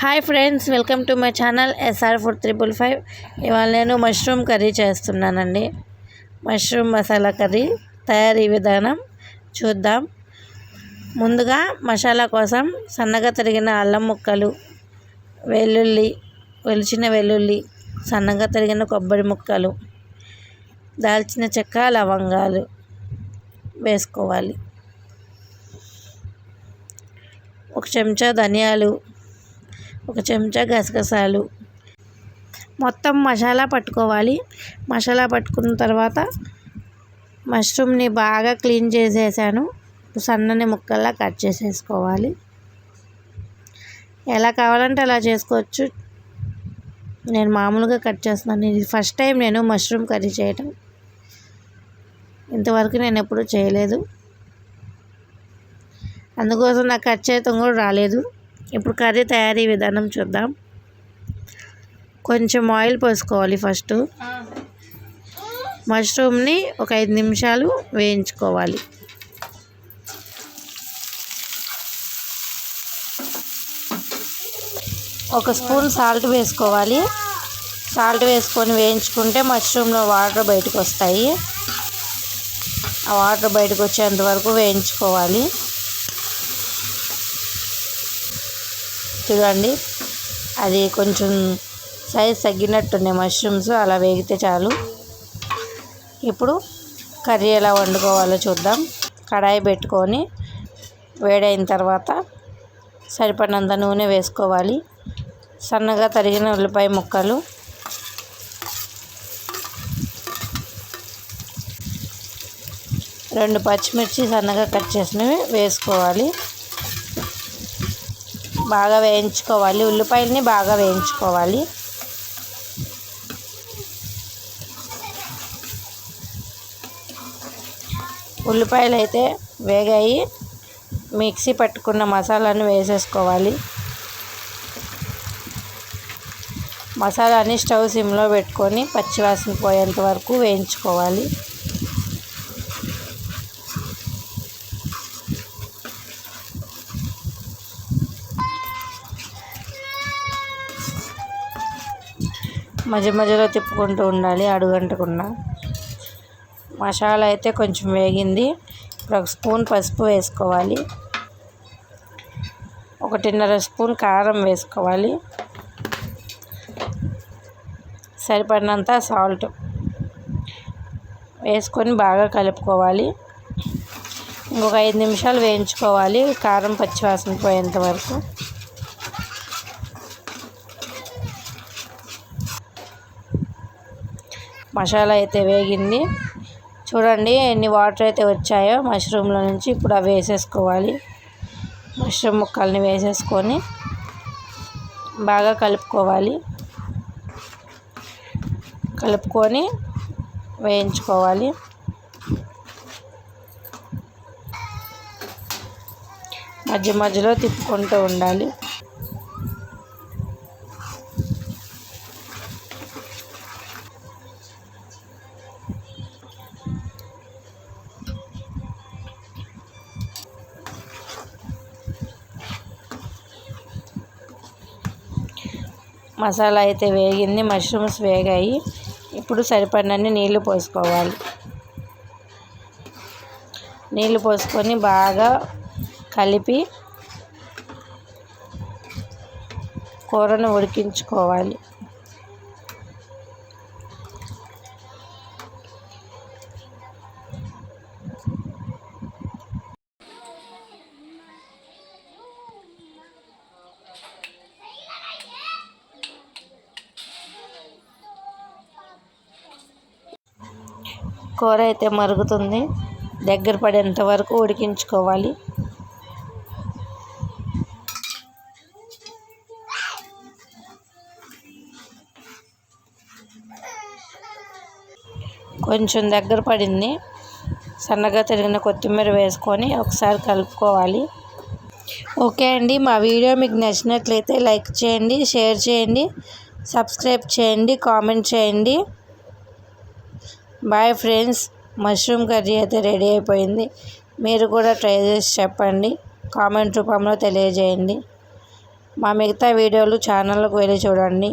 Hi friends welcome to my channel S R four triple five ఇవాళ నేను mushroom curry చేస్తున్నానండి. Mushroom masala curry తయారీ విధానం చూద్దాం. ముందుగా మసాలా కోసం సన్నగా తరిగిన అల్లం ముక్కలు వెల్లుల్లి వెలిచిన వెల్లుల్లి సన్నగా తరిగిన కొబ్బరి ముక్కలు దాల్చిన చెక్క లవంగాలు వేసుకోవాలి. ఒక చెంచా ధనియాలు ఒక చెంచా గసగసాలు. మొత్తం మసాలా పట్టుకోవాలి. మసాలా పట్టుకున్న తర్వాత మష్రూమ్ని బాగా క్లీన్ చేసేసాను. సన్నని ముక్కల్లా కట్ చేసేసుకోవాలి. ఎలా కావాలంటే అలా చేసుకోవచ్చు. నేను మామూలుగా కట్ చేస్తున్నాను. ఇది ఫస్ట్ టైం నేను మష్రూమ్ కర్రీ చేయటం. ఇంతవరకు నేను ఎప్పుడూ చేయలేదు. అందుకోసం నాకు కట్ చేయటం కూడా రాలేదు. ఇప్పుడు కర్రీ తయారీ విధానం చూద్దాం. కొంచెం ఆయిల్ పోసుకోవాలి ఫస్ట్. మష్రూమ్ని ఒక ఐదు నిమిషాలు వేయించుకోవాలి. ఒక స్పూన్ సాల్ట్ వేసుకోవాలి. సాల్ట్ వేసుకొని వేయించుకుంటే మష్రూమ్లో వాటర్ బయటకు వస్తాయి. ఆ వాటర్ బయటకు వచ్చేంత వరకు వేయించుకోవాలి. చూడండి. అది కొంచెం సైజ్ తగ్గినట్టున్నాయి మష్రూమ్స్ అలా వేగితే చాలు. ఇప్పుడు కర్రీ ఎలా వండుకోవాలో చూద్దాం. కడాయి పెట్టుకొని వేడైన తర్వాత సరిపడినంత నూనె వేసుకోవాలి. సన్నగా తరిగిన ఉల్లిపాయ ముక్కలు. రెండు పచ్చిమిర్చి సన్నగా కట్ చేసినవి వేసుకోవాలి. బాగా వేయించుకోవాలి. ఉల్లిపాయలని బాగా వేయించుకోవాలి. ఉల్లిపాయలు అయితే వేగాయి. మిక్సీ పట్టుకున్న మసాలాను వేసేసుకోవాలి. మసాలాని స్టవ్ సిమ్లో పెట్టుకొని పచ్చివాసన పోయేంత వరకు వేయించుకోవాలి. మధ్య మధ్యలో తిప్పుకుంటూ ఉండాలి అడుగంటకుండా. మసాలా అయితే కొంచెం వేగింది. ఇప్పుడు ఒక స్పూన్ పసుపు వేసుకోవాలి. ఒకటిన్నర స్పూన్ కారం వేసుకోవాలి. సరిపడినంత సాల్ట్ వేసుకొని బాగా కలుపుకోవాలి. ఇంకొక ఐదు నిమిషాలు వేయించుకోవాలి. కారం పచ్చివాసన పోయేంత వరకు. మసాలా అయితే వేగింది. చూడండి ఎన్ని వాటర్ అయితే వచ్చాయో మష్రూమ్లో నుంచి ఇప్పుడు అవి వేసేసుకోవాలి. మష్రూమ్ ముక్కల్ని వేసేసుకొని బాగా కలుపుకోవాలి. కలుపుకొని వేయించుకోవాలి. మధ్య మధ్యలో తిప్పుకుంటూ ఉండాలి. మసాలా అయితే వేగింది మష్రూమ్స్ వేగాయి. ఇప్పుడు సరిపడినన్ని నీళ్ళు పోసుకోవాలి. నీళ్ళు పోసుకొని బాగా కలిపి కూరను ఉడికించుకోవాలి. కూర అయితే మరుగుతుంది. దగ్గర పడేంత వరకు ఉడికించుకోవాలి. కొంచెం దగ్గర పడింది. సన్నగా తిరిగిన కొత్తిమీర వేసుకొని ఒకసారి కలుపుకోవాలి. ఓకే అండి మా వీడియో మీకు నచ్చినట్లయితే లైక్ చేయండి షేర్ చేయండి సబ్స్క్రైబ్ చేయండి కామెంట్ చేయండి. బాయ్ ఫ్రెండ్స్ మష్రూమ్ కర్రీ అయితే రెడీ అయిపోయింది. మీరు కూడా ట్రై చేసి చెప్పండి. కామెంట్ రూపంలో తెలియజేయండి. మా మిగతా వీడియోలు ఛానల్కు వెళ్ళి చూడండి.